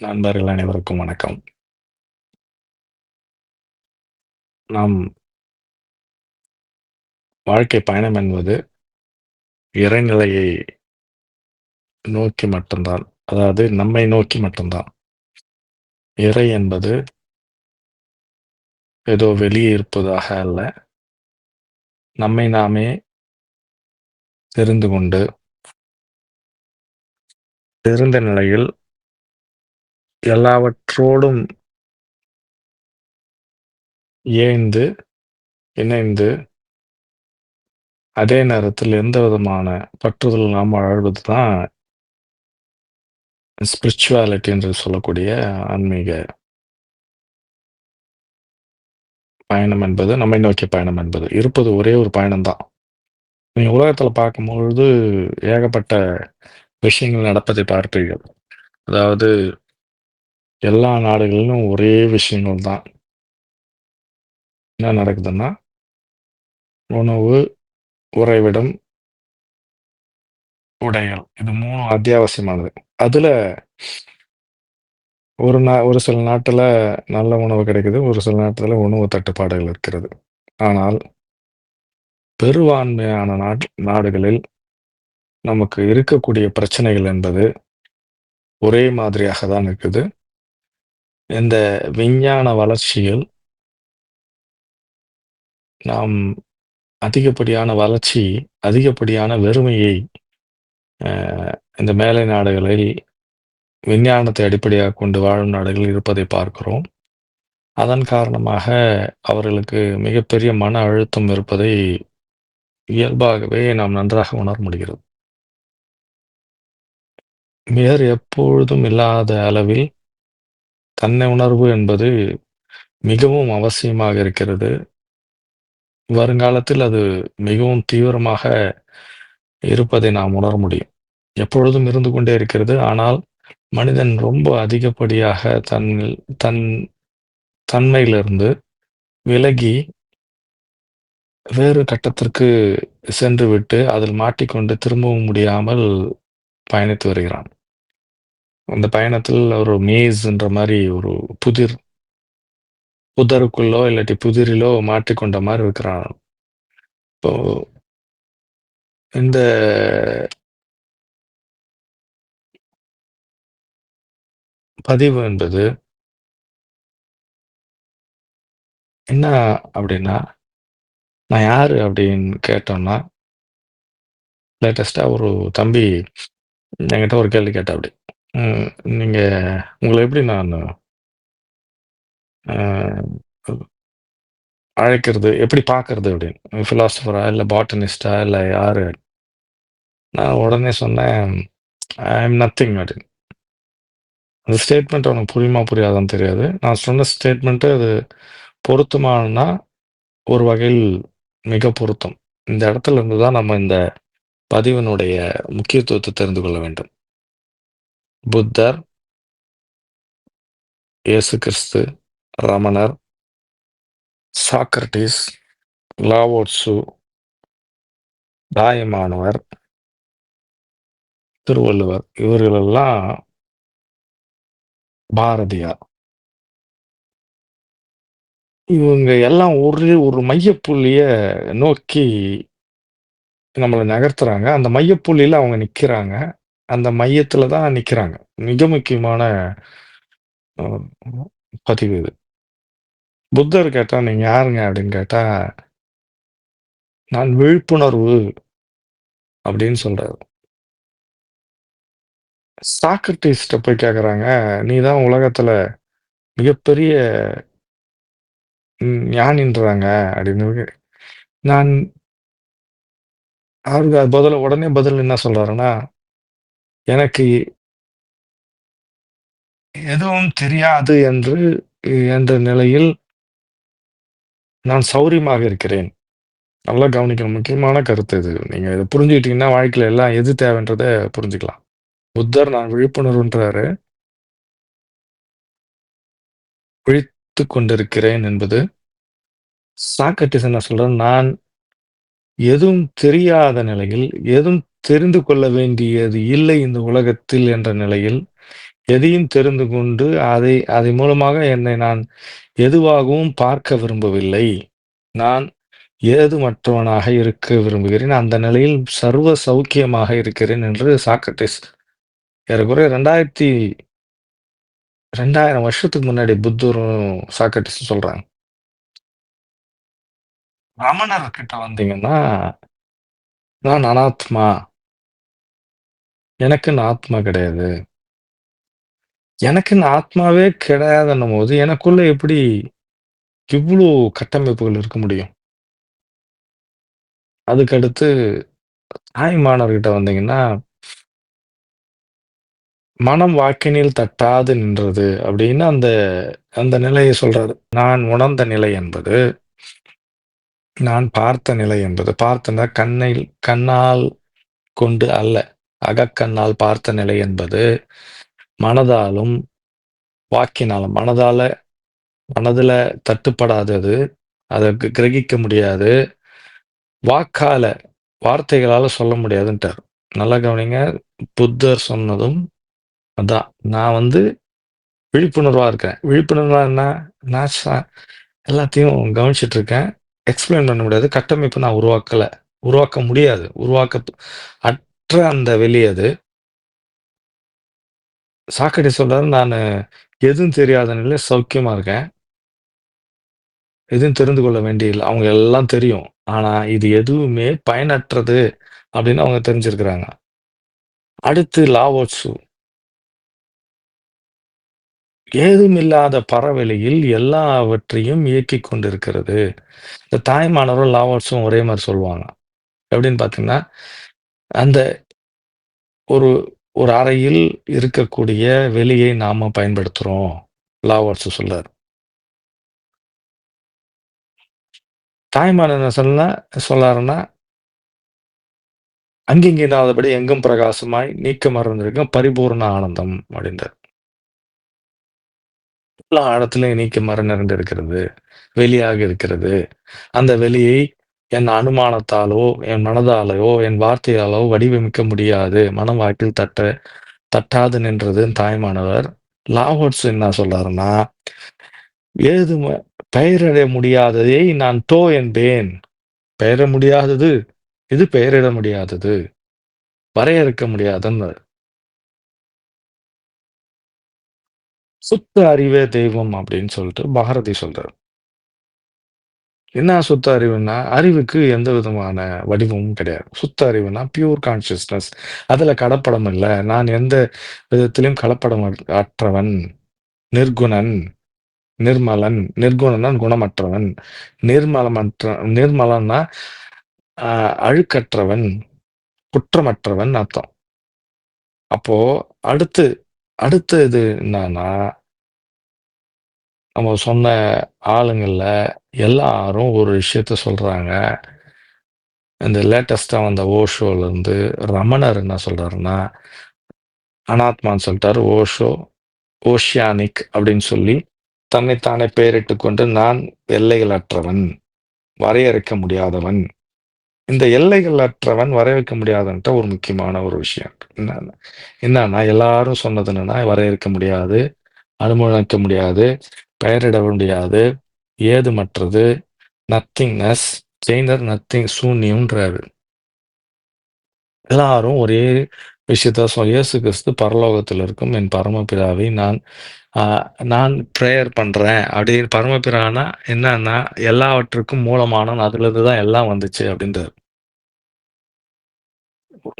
நண்பர்கள் அனைவருக்கும் வணக்கம். நாம் வாழ்க்கை பயணம் என்பது இறைநிலையை நோக்கி மட்டும்தான். அதாவது நம்மை நோக்கி மட்டும்தான். இறை என்பது ஏதோ வெளியே இருப்பதாக அல்ல. நம்மை நாமே தெரிந்து கொண்டு தெரிந்த நிலையில் எல்லாவற்றோடும் இயைந்து, இணைந்து அதே நேரத்தில் எந்த விதமான பற்றுதல் நாம் வாழ்வது தான் ஸ்பிரிச்சுவாலிட்டி என்று சொல்லக்கூடிய ஆன்மீக பயணம் என்பது, நம்மை நோக்கிய பயணம் என்பது. இருப்பது ஒரே ஒரு பயணம் தான். உலகத்தில் உலகத்துல பார்க்கும்பொழுது ஏகப்பட்ட விஷயங்கள் நடப்பதை பார்ப்பீர்கள். அதாவது எல்லா நாடுகளிலும் ஒரே விஷயங்கள் தான். என்ன நடக்குதுன்னா உணவு, உறைவிடம், உடைகள். இது மூணும் அத்தியாவசியமானது. அதுல ஒரு நா ஒரு சில நாட்டில் நல்ல உணவு கிடைக்குது. ஒரு சில நாட்டில் உணவு தட்டுப்பாடுகள் இருக்கிறது. ஆனால் பெருவான்மையான நாட் நாடுகளில் நமக்கு இருக்கக்கூடிய பிரச்சனைகள் என்பது ஒரே மாதிரியாக தான் இருக்குது. இந்த விஞ்ஞான வளர்ச்சியில் நாம் அதிகப்படியான வளர்ச்சி, அதிகப்படியான வெறுமையை அ இந்த மேலை நாடுகளில் விஞ்ஞானத்தை அடிப்படையாகக் கொண்டு வாழும் நாடுகளில் இருப்பதை பார்க்கிறோம். அதன் காரணமாக அவர்களுக்கு மிகப்பெரிய மன அழுத்தம் இருப்பதை இயல்பாகவே நாம் நன்றாக உணர முடிகிறது. வேறு எப்பொழுதும் இல்லாத அளவில் தன்னை உணர்வு என்பது மிகவும் அவசியமாக இருக்கிறது. வருங்காலத்தில் அது மிகவும் தீவிரமாக இருப்பதை நாம் உணர முடியும். எப்பொழுதும் இருந்து கொண்டே இருக்கிறது. ஆனால் மனிதன் ரொம்ப அதிகப்படியாக தன்னில் தன் தன்மையிலிருந்து விலகி வேறு கட்டத்திற்கு சென்றுவிட்டு, அதில் மாட்டிக்கொண்டு திரும்பவும் முடியாமல் பயணித்து வருகிறான். அந்த பயணத்தில் ஒரு மேஸ்ன்ற மாதிரி ஒரு புதிர் புதருக்குள்ளோ, இல்லாட்டி புதிரிலோ மாட்டிக்கொண்ட மாதிரி இருக்கிறான். இப்போ இந்த பதிவு என்பது என்ன அப்படின்னா, நான் யாரு அப்படின்னு கேட்டோம்னா லேட்டஸ்ட்டா ஒரு தம்பி என்கிட்ட ஒரு கேள்வி கேட்டாப்படி. ம் நீங்க உங்கள எப்படி நானு அ அழைக்கிறது, எப்படி பார்க்கறது அப்படின்னு. ஃபிலாசபரா, இல்ல பாட்டனிஸ்ட்டா இல்ல யாரு? நான் உடனே சொன்னேன், ஐ அம் நத்திங் அப்படின்னு. அந்த ஸ்டேட்மெண்ட் அவனுக்கு புரியுமா, புரியாதான்னு தெரியாது. நான் சொன்ன ஸ்டேட்மெண்ட் அது பொருத்தமானா, ஒரு வகையில் மிக பொருத்தம். இந்த இடத்துல இருந்து தான் நம்ம இந்த பதிவினுடைய முக்கியத்துவத்த தெரிந்து கொள்ள வேண்டும். Buddhar Yesu Christ, Ramanar, Socrates Lao Thayumanavar Thiruvalluvar இவர்களெல்லாம் பாரதியார். இவங்க எல்லாம் ஒரு ஒரு மையப்புள்ளிய நோக்கி நம்மளை நகர்த்துறாங்க. அந்த மையப்புள்ளியில அவங்க நிற்கிறாங்க அந்த மையத்துல தான் நிக்கிறாங்க. மிக முக்கியமான பதிவு இது. புத்தர் கேட்டா, "நீங்க யாருங்க?" அப்படின்னு கேட்டா "நான் விழிப்புணர்வு" அப்படின்னு சொல்றாரு. சாக்ரட்டிஸ்ட போய் கேட்குறாங்க "நீ தான் உலகத்துல மிகப்பெரிய ஞானின்றாங்க" அப்படின்னு. நான் அவருக்கு பதில உடனே பதில் என்ன சொல்றாருன்னா, "எனக்கு எதுவும் தெரியாது என்று என்ற நிலையில் நான் சௌரியமாக இருக்கிறேன்." நல்லா கவனிக்கணும். முக்கியமான கருத்து இது. நீங்க இத புரிஞ்சுக்கிட்டீங்கன்னா, வாழ்க்கையில எல்லாம் எது தேவைன்றத புரிஞ்சுக்கலாம். புத்தர் நான் விழிப்புணர்வுன்றாரு. விழித்துக் கொண்டிருக்கிறேன் என்பது. சாக்ரடீஸ் என்ன சொல்றார், நான் எதுவும் தெரியாத நிலையில், எதுவும் தெரிந்து கொள்ள வேண்டியது இல்லை இந்த உலகத்தில் என்ற நிலையில், எதையும் தெரிந்து கொண்டு அதை அதை மூலமாக என்னை நான் எதுவாகவும் பார்க்க விரும்பவில்லை. நான் ஏது மற்றவனாக இருக்க விரும்புகிறேன். அந்த நிலையில் சர்வ சௌக்கியமாக இருக்கிறேன் என்று சாக்ரட்டிஸ் ஏறக்குறைய 2000 2000 வருஷத்துக்கு முன்னாடி புத்தரும், சாக்ரட்டிஸ் சொல்றாங்க. ரமணர் கிட்ட வந்தீங்கன்னா, நான் அனாத்மா. எனக்குன்னு ஆத்மா கிடையாது. எனக்குன்னு ஆத்மாவே கிடையாதுன்னும்போது, எனக்குள்ள எப்படி இவ்ளோ கட்டமைப்புகள் இருக்க முடியும்? அதுக்கடுத்து தாய்மானவர்கிட்ட வந்தீங்கன்னா மனம் வாக்கினில் தட்டாது நின்றது அப்படின்னு அந்த அந்த நிலையை சொல்றாரு. நான் உணர்ந்த நிலை என்பது நான் பார்த்த நிலை என்பது பார்த்தன்னா கண்ணில் கண்ணால் கொண்டு அல்ல. அகக்கண்ணால் பார்த்த நிலை என்பது மனதாலும், வாக்கினாலும் மனதால மனதுல தட்டுப்படாதது. அதற்கு கிரகிக்க முடியாது. வாக்கால, வார்த்தைகளால சொல்ல முடியாதுன்ட்டார். நல்லா கவனிங்க. புத்தர் சொன்னதும் அதான். நான் வந்து விழிப்புணர்வா இருக்கேன். விழிப்புணர்வா என்ன? நான் எல்லாத்தையும் கவனிச்சிட்டு இருக்கேன். எக்ஸ்பிளைன் பண்ண முடியாது. கட்டமைப்பு நான் உருவாக்கல. உருவாக்க முடியாது. உருவாக்க அற்ற அந்த வெளி அது. சாக்கடை சொல்றாரு, நானு எதுவும் தெரியாத நிலையில சௌக்கியமா இருக்கேன். எதுவும் தெரிந்து கொள்ள வேண்டியில்லை அவங்க எல்லாம் தெரியும். ஆனா, இது எதுவுமே பயனற்றது அப்படின்னு அவங்க தெரிஞ்சிருக்கிறாங்க. அடுத்து லாவோட்ஸு ஏதும் ஏதுமில்லாத பறவெளியில் எல்லாவற்றையும் இயக்கி கொண்டிருக்கிறது. இந்த தாய்மானவரும், லாவோட்ஸும் ஒரே மாதிரி சொல்லுவாங்க. எப்படின்னு பார்த்தீங்கன்னா, அந்த ஒரு ஒரு அறையில் இருக்கக்கூடிய வெளியை நாம பயன்படுத்துறோம். லாவர்ஸ் ட்சு சொல்றாரு. தாய்மானவர் என்ன சொல்ல சொல்லாருன்னா "அங்கிங்கே இல்லாதபடி எங்கும் பிரகாசமாய் நீக்க மறந்திருக்கும் பரிபூரண ஆனந்தம்" அப்படின்றார். எல்லா இடத்திலும் நீக்கமற நிறைந்திருக்கிறது. வெளியாக இருக்கிறது. அந்த வெளியை என் அனுமானத்தாலோ, என் மனதாலயோ, என் வார்த்தையாலோ வடிவமைக்க முடியாது. மன வாக்கில் தட்ட தட்டாது நின்றது தாய்மானவர். லாவோ என்ன சொல்றாருன்னா, ஏதும பெயரிட முடியாததை நான் தோ என்பேன். பெயர முடியாதது. இது பெயரிட முடியாதது. வரையறுக்க முடியாதுன்னாரு. சுத்த அறிவே தெய்வம் அப்படின்னு சொல்லிட்டு பாரதி சொல்றாரு. என்ன சுத்த அறிவுன்னா, அறிவுக்கு எந்த விதமான வடிவமும் கிடையாது. சுத்த அறிவுனா பியூர் கான்சியஸ்னஸ் அதுல கலப்படம் இல்லை நான் எந்த விதத்திலும் கலப்படம் அற்றவன். நிர்குணன், நிர்மலன். நிர்குணன்னா குணமற்றவன். நிர்மலமற்ற நிர்மலன்னா அழுக்கற்றவன், குற்றமற்றவன் அர்த்தம். அப்போ அடுத்து அடுத்த இது என்னன்னா நம்ம சொன்ன ஆளுங்கள்ல எல்லாரும் ஒரு விஷயத்த சொல்றாங்க. இந்த லேட்டஸ்ட்டா வந்த ஓஷோலேருந்து ரமணர் என்ன சொல்றாருன்னா, அனாத்மான்னு சொல்லிட்டாரு. ஓஷோ, ஓஷியானிக் அப்படின்னு சொல்லி தன்னைத்தானே பெயரிட்டு கொண்டு நான் எல்லைகளற்றவன், வரையறுக்க முடியாதவன். இந்த எல்லைகள் அற்றவன், வரையறுக்க முடியாதன்ட்டு ஒரு முக்கியமான ஒரு விஷயம். என்னன்னா என்னன்னா எல்லாரும் சொன்னது என்னன்னா வரையறுக்க முடியாது, அனுமதிக்க முடியாது, பெயரிட முடியாது, ஏதுமற்றது, நத்திங்னஸ், ஜெயினர் நத்திங் சூன்யம்ன்றாரு. எல்லாரும் ஒரே விஷயத்த இயேசு கிறிஸ்து பரலோகத்தில் இருக்கும் என் பரமபிதாவை நான் நான் பிரேயர் பண்றேன் அப்படின்னு பரமபிரானா என்னன்னா, எல்லாவற்றுக்கும் மூலமானவன் அதிலிருந்து தான் எல்லாம் வந்துச்சு அப்படின்றாரு.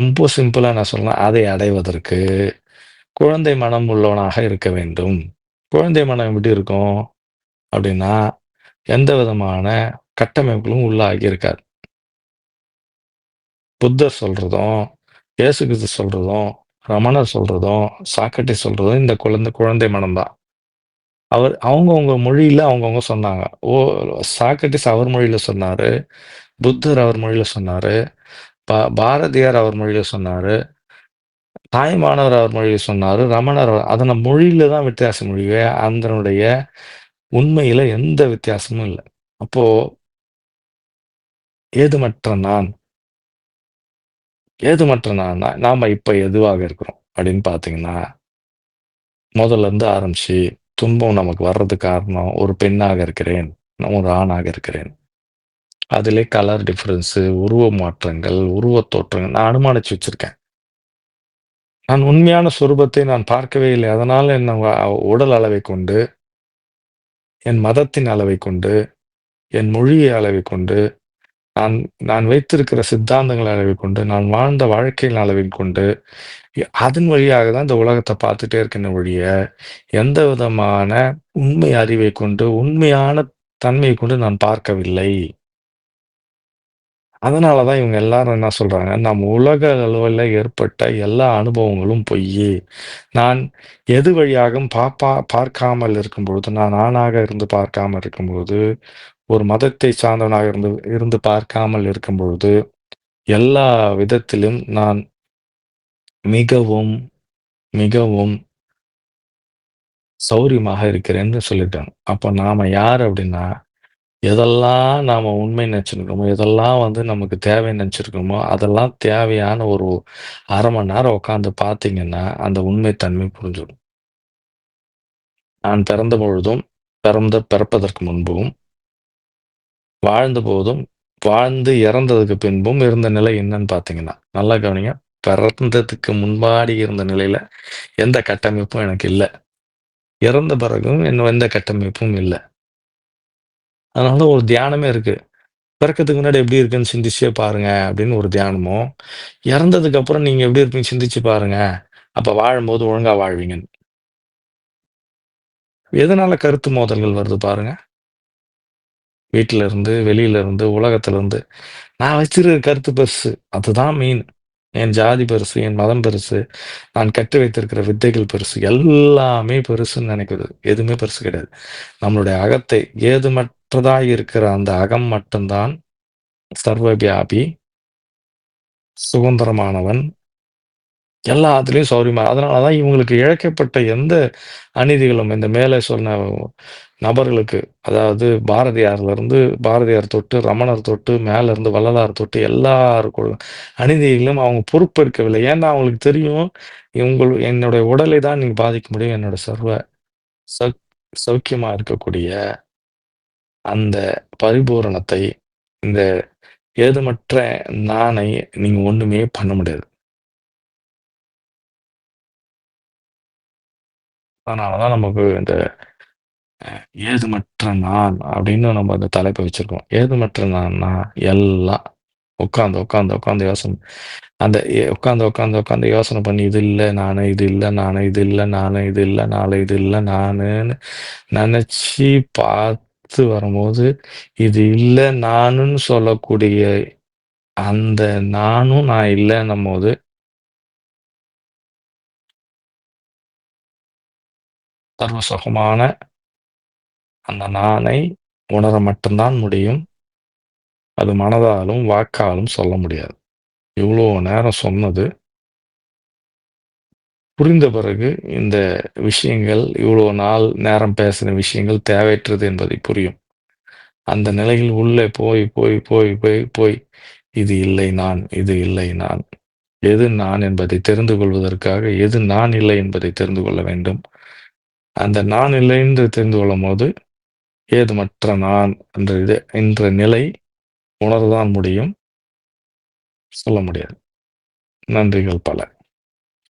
ரொம்ப சிம்பிளா நான் சொல்லலாம். அதை அடைவதற்கு குழந்தை மனம் உள்ளவனாக இருக்க வேண்டும். குழந்தை மனம் எப்படி இருக்கும்? அப்படின்னா, எந்த விதமான கட்டமைப்புகளும் உள்ளாகி இருக்காது. புத்தர் சொல்றதும், இயேசு கிறிஸ்து சொல்றதும், ரமணர் சொல்றதும், சாக்கட்டை சொல்றதும் இந்த குழந்தை குழந்தை மனம் தான். அவர் அவங்கவுங்க மொழியில அவங்கவுங்க சொன்னாங்க. ஓ சாக்கட்டிஸ் அவர் மொழியில சொன்னாரு. புத்தர் அவர் மொழியில சொன்னாரு. பா பாரதியார் அவர் மொழியில சொன்னாரு. தாய்மானவர் அவர் மொழியை சொன்னாரு. ரமணர் அதன மொழியில தான் வித்தியாசம் மொழியே அதனுடைய உண்மையில எந்த வித்தியாசமும் இல்லை அப்போ ஏதுமற்ற நான் ஏதுமற்ற நான் நாம இப்ப எதுவாக இருக்கிறோம் அப்படின்னு பார்த்தீங்கன்னா முதல்ல இருந்து ஆரம்பிச்சு துன்பம் நமக்கு வர்றதுக்கு காரணம் ஒரு பெண்ணாக இருக்கிறேன் ஒரு ஆணாக இருக்கிறேன் அதிலே கலர் டிஃப்ரென்ஸு உருவ மாற்றங்கள் உருவ தோற்றங்கள் நான் அனுமானிச்சு வச்சிருக்கேன் நான் உண்மையான சொரூபத்தை நான் பார்க்கவே இல்லை. அதனால என்ன உடல் அளவை கொண்டு என் மதத்தின் அளவை கொண்டு என் மொழியை அளவை கொண்டு நான் நான் வைத்திருக்கிற சித்தாந்தங்கள் அளவை கொண்டு நான் வாழ்ந்த வாழ்க்கையின் அளவை கொண்டு எ- அதன் வழியாக தான் இந்த உலகத்தை பார்த்துட்டே இருக்கின்ற ஒழிய எந்த விதமான உண்மை அறிவை கொண்டு உண்மையான தன்மையை கொண்டு நான் பார்க்கவில்லை. அதனால தான் இவங்க எல்லாரும் என்ன சொல்றாங்க? நம் உலக அளவில் ஏற்பட்ட எல்லா அனுபவங்களும் பொய் நான் எது வழியாகவும் பாப்பா பார்க்காமல் இருக்கும் பொழுது நான் ஆணாக இருந்து பார்க்காமல் இருக்கும் பொழுது ஒரு மதத்தை சார்ந்தவனாக இருந்து இருந்து பார்க்காமல் இருக்கும் பொழுது எல்லா விதத்திலும் நான் மிகவும் மிகவும் சௌரியமாக இருக்கிறேன்னு சொல்லிட்டாங்க அப்போ நாம யார் அப்படின்னா எதெல்லாம் நாம் உண்மை நினச்சிருக்கோமோ எதெல்லாம் வந்து நமக்கு தேவைன்னு நினச்சிருக்கோமோ அதெல்லாம் தேவையான ஒரு அரை மணி நேரம் உட்காந்து பார்த்தீங்கன்னா அந்த உண்மைத்தன்மை புரிஞ்சிடும். நான் பிறந்த பொழுதும் பிறந்த பிறப்பதற்கு முன்பும் வாழ்ந்த போதும் வாழ்ந்து இறந்ததுக்கு பின்பும் இருந்த நிலை என்னன்னு பார்த்தீங்கன்னா நல்லா கவனிங்க. பிறந்ததுக்கு முன்பாடி இருந்த நிலையில எந்த கட்டமைப்பும் எனக்கு இல்லை. இறந்த பிறகும் என்ன எந்த கட்டமைப்பும் இல்லை. அதனால ஒரு தியானமே இருக்கு. பிறக்கிறதுக்கு முன்னாடி எப்படி இருக்குன்னு சிந்திச்சே பாருங்க அப்படின்னு ஒரு தியானமும் இறந்ததுக்கு அப்புறம் நீங்க எப்படி இருப்பீங்க சிந்திச்சு பாருங்க. அப்ப வாழும்போது ஒழுங்கா வாழ்வீங்கன்னு. எதனால கருத்து மோதல்கள் வருது பாருங்க. வீட்டில இருந்து வெளியில இருந்து உலகத்துல இருந்து நான் வச்சிருக்கிற கருத்து பெருசு அதுதான் மீன் என் ஜாதி பெருசு என் மதம் பெருசு நான் கற்று வைத்திருக்கிற வித்தைகள் பெருசு எல்லாமே பெருசுன்னு நினைக்கிறது எதுவுமே பெருசு கிடையாது. நம்மளுடைய அகத்தை மற்றதாக இருக்கிற அந்த அகம் மட்டும்தான் சர்வவியாபி சுதந்திரமானவன். எல்லாத்துலேயும் சௌரியமா அதனாலதான் இவங்களுக்கு இழைக்கப்பட்ட எந்த அநீதிகளும் இந்த மேலே சொன்ன நபர்களுக்கு அதாவது பாரதியார்லேருந்து பாரதியார் தொட்டு ரமணர் தொட்டு மேலேருந்து வள்ளலார் தொட்டு எல்லாருக்கும் அநீதிகளும் அவங்க பொறுப்பேற்கவில்லை. ஏன்னா அவங்களுக்கு தெரியும் இவங்கள் என்னுடைய உடலை தான் நீங்கள் பாதிக்க முடியும். என்னோட சர்வ சௌ சௌக்கியமாக இருக்கக்கூடிய அந்த பரிபூரணத்தை இந்த ஏதுமற்ற நானை நீங்க ஒண்ணுமே பண்ண முடியாது. அதனாலதான் நமக்கு இந்த ஏதுமற்ற நான் அப்படின்னு நம்ம அந்த தலைப்பை வச்சிருக்கோம். ஏதுமற்ற நான்னா எல்லாம் உட்காந்து உட்காந்து உட்காந்து யோசனை. அந்த உட்காந்து உட்காந்து உட்காந்து யோசனை பண்ணி இது இல்லை நானு இது இல்லை நானு இது இல்லை நானு இது இல்லை நாளை இது இல்லை நானுன்னு நினைச்சு பார்த்து வரும்போது இது இல்லை நானுன்னு சொல்லக்கூடிய அந்த நானும் நான் இல்லைன்னும் போது சர்வசுகமான அந்த நானை உணர மட்டும்தான் முடியும். அது மனதாலும் வாக்காலும் சொல்ல முடியாது. இவ்வளோ நேரம் சொன்னது புரிந்த பிறகு இந்த விஷயங்கள் இவ்வளோ நாள் நேரம் பேசின விஷயங்கள் தேவையற்றது என்பதை புரியும். அந்த நிலையில் உள்ளே போய் போய் போய் போய் போய் இது இல்லை நான் இது இல்லை நான். எது நான் என்பதை தெரிந்து கொள்வதற்காக எது நான் இல்லை என்பதை தெரிந்து கொள்ள வேண்டும். அந்த நான் இல்லை என்று தெரிந்து கொள்ளும் போது ஏதுமற்ற நான் என்ற இது என்ற நிலை உணர்தான் முடியும். சொல்ல முடியாது. நன்றிகள் பல.